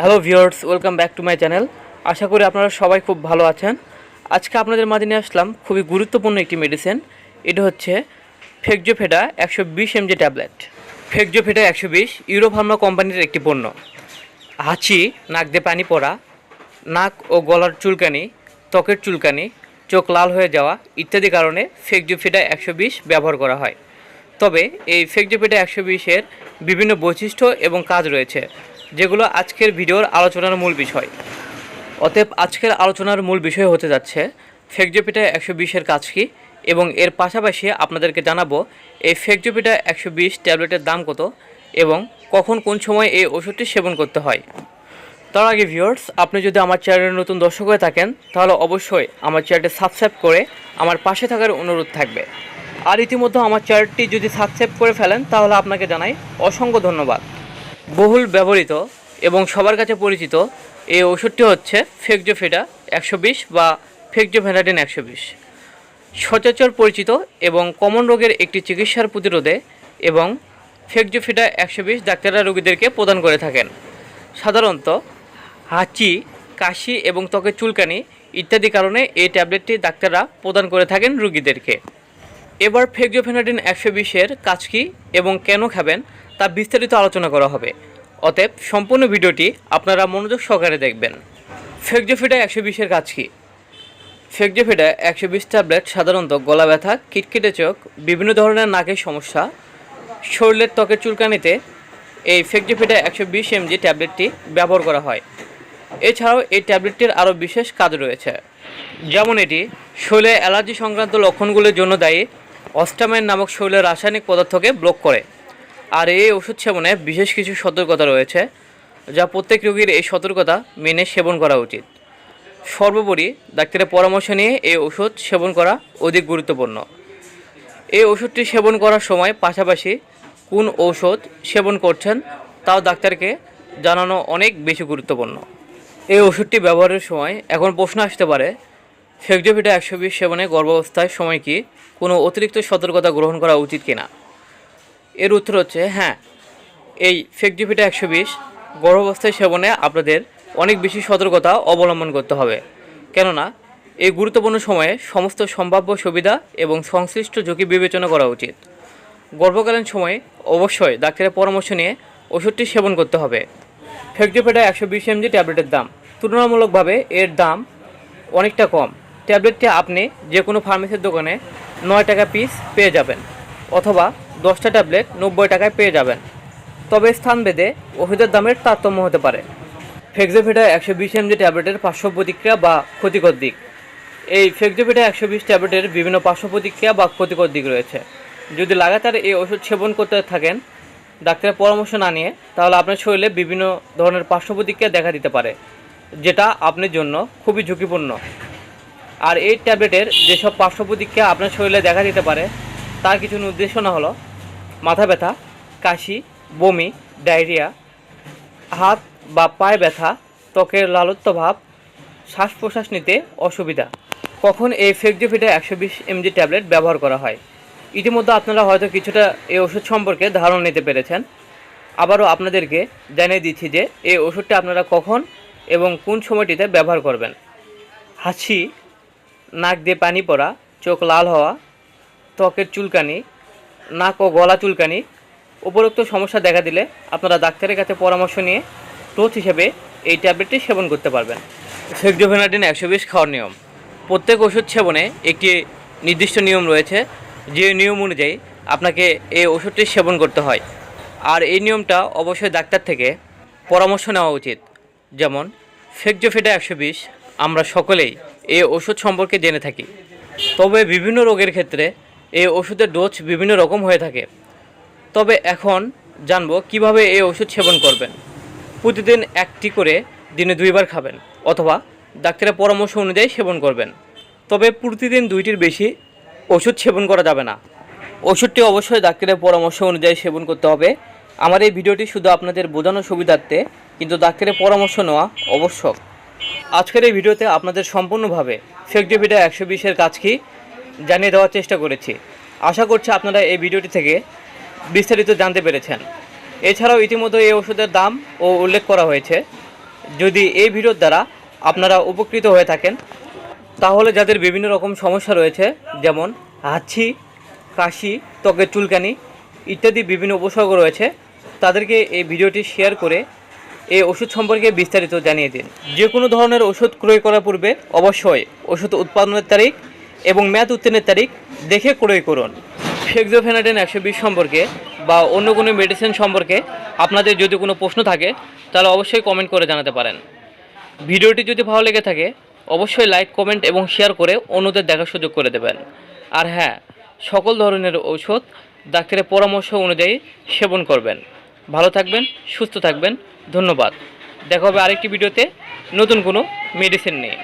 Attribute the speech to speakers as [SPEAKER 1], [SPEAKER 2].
[SPEAKER 1] Hello viewers, welcome back to my channel. আশা করি আপনারা সবাই খুব ভালো আছেন। আজকে আপনাদের মাঝে নিয়ে আসলাম খুবই গুরুত্বপূর্ণ একটি মেডিসিন এটা হচ্ছে ফেকজোফেডা একশো বিশ এমজি ট্যাবলেট ফেকজোফেডা একশো বিশ ইউরোফার্মা কোম্পানির একটি পণ্য। হাঁচি, নাক দিয়ে পানি পড়া, নাক ও গলার চুলকানি, ত্বকের চুলকানি, চোখ লাল হয়ে যাওয়া ইত্যাদি কারণে ফেকজোফেডা একশো বিশ ব্যবহার করা হয়। তবে এই ফেকজোফেডা একশো বিশের বিভিন্ন বৈশিষ্ট্য এবং কাজ রয়েছে। যেগুলো আজকের ভিডিওর আলোচনার মূল বিষয়। অতএব আজকের আলোচনার মূল বিষয় হতে যাচ্ছে, ফেকজোপিটা একশো বিশের কাজ কী? এবং এর পাশাপাশি আপনাদেরকে জানাব, এই ফেকজোপিটা একশো বিশ ট্যাবলেটের দাম কত? এবং কখন কোন সময় এই ওষুধটি সেবন করতে হয়? তার আগে ভিউয়ার্স, আপনি যদি আমার চ্যানেলের নতুন দর্শক হয়ে থাকেন, তাহলে অবশ্যই আমার চ্যানেলটি সাবস্ক্রাইব করে আমার পাশে থাকার অনুরোধ থাকবে। আর ইতিমধ্যে আমার চ্যানেলটি যদি সাবস্ক্রাইব করে ফেলেন, তাহলে আপনাকে জানাই অসংখ্য ধন্যবাদ। বহুল ব্যবহৃত এবং সবার কাছে পরিচিত এই ওষুধটি হচ্ছে ফেকজোফেডা একশো বিশ বা ফেকজোফেনাডিন একশো বিশ। সচরাচর পরিচিত এবং কমন রোগের একটি চিকিৎসার প্রতিরোধে এবং ফেকজোফেডা একশো বিশ ডাক্তাররা রোগীদেরকে প্রদান করে থাকেন। সাধারণত হাঁচি, কাশি এবং ত্বকের চুলকানি ইত্যাদি কারণে এই ট্যাবলেটটি ডাক্তাররা প্রদান করে থাকেন রোগীদেরকে। এবার ফেকজোফেনাডিন একশো বিশের কাজ কী এবং কেন খাবেন তা বিস্তারিত আলোচনা করা হবে। অতএব সম্পূর্ণ ভিডিওটি আপনারা মনোযোগ সহকারে দেখবেন। ফেকজোফেডা একশো বিশের কাজ কী? ফেকজোফেডা একশো বিশ ট্যাবলেট সাধারণত গলা ব্যথা, কিটকিটে চোখ, বিভিন্ন ধরনের নাকের সমস্যা, শরীরের ত্বকের চুলকানিতে এই ফেকজোফেডা একশো বিশ এমজি ট্যাবলেটটি ব্যবহার করা হয়। এছাড়াও এই ট্যাবলেটটির আরও বিশেষ কাজ রয়েছে। যেমন এটি, শরীরে অ্যালার্জি সংক্রান্ত লক্ষণগুলির জন্য দায়ী অস্টামাইন নামক শরীরের রাসায়নিক পদার্থকে ব্লক করে। আর এই ওষুধ সেবনে বিশেষ কিছু সতর্কতা রয়েছে, যা প্রত্যেক রোগীর এই সতর্কতা মেনে সেবন করা উচিত। সর্বোপরি ডাক্তারের পরামর্শ নিয়ে এই ওষুধ সেবন করা অধিক গুরুত্বপূর্ণ। এই ওষুধটি সেবন করার সময় পাশাপাশি কোন ঔষধ সেবন করছেন তাও ডাক্তারকে জানানো অনেক বেশি গুরুত্বপূর্ণ। এই ওষুধটি ব্যবহারের সময় এখন প্রশ্ন আসতে পারে ফেকজোভিটা একশো বিশ সেবনে গর্ভাবস্থায় সময় কি কোনো অতিরিক্ত সতর্কতা গ্রহণ করা উচিত কিনা? এর উত্তর হচ্ছে হ্যাঁ এই ফেকজোভিটা একশো বিশ গর্ভাবস্থায় সেবনে আপনাদের অনেক বেশি সতর্কতা অবলম্বন করতে হবে। কেননা, এই গুরুত্বপূর্ণ সময়ে সমস্ত সম্ভাব্য সুবিধা এবং সংশ্লিষ্ট ঝুঁকি বিবেচনা করা উচিত। গর্ভকালীন সময়ে অবশ্যই ডাক্তারের পরামর্শ নিয়ে ওষুধটি সেবন করতে হবে। ফেকজোপেটা একশো বিশ এমজি ট্যাবলেটের দাম। তুলনামূলকভাবে এর দাম অনেকটা কম। ট্যাবলেটটি আপনি যে কোনো ফার্মেসির দোকানে নয় টাকা পিস পেয়ে যাবেন। অথবা দশটা ট্যাবলেট নব্বই টাকায় পেয়ে যাবেন। তবে স্থান ভেদে ওষুধের দামের তারতম্য হতে পারে। ফেক্সোভিটা একশো বিশ এমজি ট্যাবলেটের পার্শ্ব প্রতিক্রিয়া বা ক্ষতিকর দিক। এই ফেক্সোভিটা একশো বিশ ট্যাবলেটের বিভিন্ন পার্শ্ব প্রতিক্রিয়া বা ক্ষতিকর দিক রয়েছে। যদি লাগাতার এই ওষুধ সেবন করতে থাকেন, ডাক্তারের পরামর্শ না নিয়ে, তাহলে আপনার শরীরে বিভিন্ন ধরনের পার্শ্ব প্রতিক্রিয়া দেখা দিতে পারে, যেটা আপনার জন্য খুবই ঝুঁকিপূর্ণ। আর এই ট্যাবলেটের যেসব পার্শ্ব প্রতিক্রিয়া আপনার শরীরে দেখা দিতে পারে, তার কিছু নির্দেশনা হলো মাথা ব্যথা, কাশি, বমি, ডায়রিয়া, হাত বা পায়ে ব্যথা, ত্বকের লালত্ব ভাব শ্বাস প্রশ্বাস নিতে অসুবিধা। কখন এই ফেকজোফিটা একশো বিশ এমজি ট্যাবলেট ব্যবহার করা হয়? ইতিমধ্যে আপনারা হয়তো কিছুটা এই ওষুধ সম্পর্কে ধারণা নিতে পেরেছেন। আবারও আপনাদেরকে জানিয়ে দিচ্ছি যে এই ওষুধটা আপনারা কখন এবং কোন সময়টিতে ব্যবহার করবেন। হাসি নাক দিয়ে পানি পড়া, চোখ লাল হওয়া, ত্বকের চুলকানি নাক ও গলা চুলকানি, উপরোক্ত সমস্যা দেখা দিলে আপনারা ডাক্তারের কাছে পরামর্শ নিয়ে ডোজ হিসেবে এই ট্যাবলেটটি সেবন করতে পারবেন। ফেকডোভেনাডিন একশো বিশ খাওয়ার নিয়ম। প্রত্যেক ওষুধ সেবনে একটি নির্দিষ্ট নিয়ম রয়েছে, যে নিয়ম অনুযায়ী আপনাকে এই ওষুধটি সেবন করতে হয়। আর এই নিয়মটা অবশ্যই ডাক্তার থেকে পরামর্শ নেওয়া উচিত। যেমন ফেকজোফেটা একশো বিশ, আমরা সকলেই এই ওষুধ সম্পর্কে জেনে থাকি। তবে বিভিন্ন রোগের ক্ষেত্রে এই ওষুধের ডোজ বিভিন্ন রকম হয়ে থাকে। তবে এখন জানব কীভাবে এই ওষুধ সেবন করবেন। প্রতিদিন একটি করে দিনে দুইবার খাবেন অথবা ডাক্তারের পরামর্শ অনুযায়ী সেবন করবেন। তবে প্রতিদিন দুইটির বেশি ওষুধ সেবন করা যাবে না। ওষুধটি অবশ্যই ডাক্তারের পরামর্শ অনুযায়ী সেবন করতে হবে। আমার এই ভিডিওটি শুধু আপনাদের বোঝানোর সুবিধার্থে, কিন্তু ডাক্তারের পরামর্শ নেওয়া আবশ্যক। আজকের এই ভিডিওতে আপনাদের সম্পূর্ণভাবে ফেকডোভিটা একশো বিশের কাজ কি? জানিয়ে দেওয়ার চেষ্টা করেছি। আশা করছি আপনারা এই ভিডিওটি থেকে বিস্তারিত জানতে পেরেছেন। এছাড়াও ইতিমধ্যে এই ওষুধের দাম ও উল্লেখ করা হয়েছে। যদি এই ভিডিওর দ্বারা আপনারা উপকৃত হয়ে থাকেন, তাহলে যাদের বিভিন্ন রকম সমস্যা রয়েছে, যেমন হাঁচি, কাশি, ত্বকের চুলকানি ইত্যাদি বিভিন্ন উপসর্গ রয়েছে, তাদেরকে এই ভিডিওটি শেয়ার করে এই ওষুধ সম্পর্কে বিস্তারিত জানিয়ে দিন। যে কোনো ধরনের ওষুধ ক্রয় করার পূর্বে অবশ্যই ওষুধ উৎপাদনের তারিখ এবং মেয়াদ উত্তীর্ণের তারিখ দেখে ক্রয় করুন। ফেক্সোফেনাডেন একশো বিশ সম্পর্কে বা অন্য কোনো মেডিসিন সম্পর্কে আপনাদের যদি কোনো প্রশ্ন থাকে, তাহলে অবশ্যই কমেন্ট করে জানাতে পারেন। ভিডিওটি যদি ভালো লেগে থাকে, অবশ্যই লাইক কমেন্ট এবং শেয়ার করে অন্যদের দেখার সুযোগ করে দেবেন। আর হ্যাঁ সকল ধরনের ঔষধ ডাক্তারের পরামর্শ অনুযায়ী সেবন করবেন। ভালো থাকবেন, সুস্থ থাকবেন, ধন্যবাদ। দেখা হবে আরেকটি ভিডিওতে নতুন কোনো মেডিসিন নিয়ে।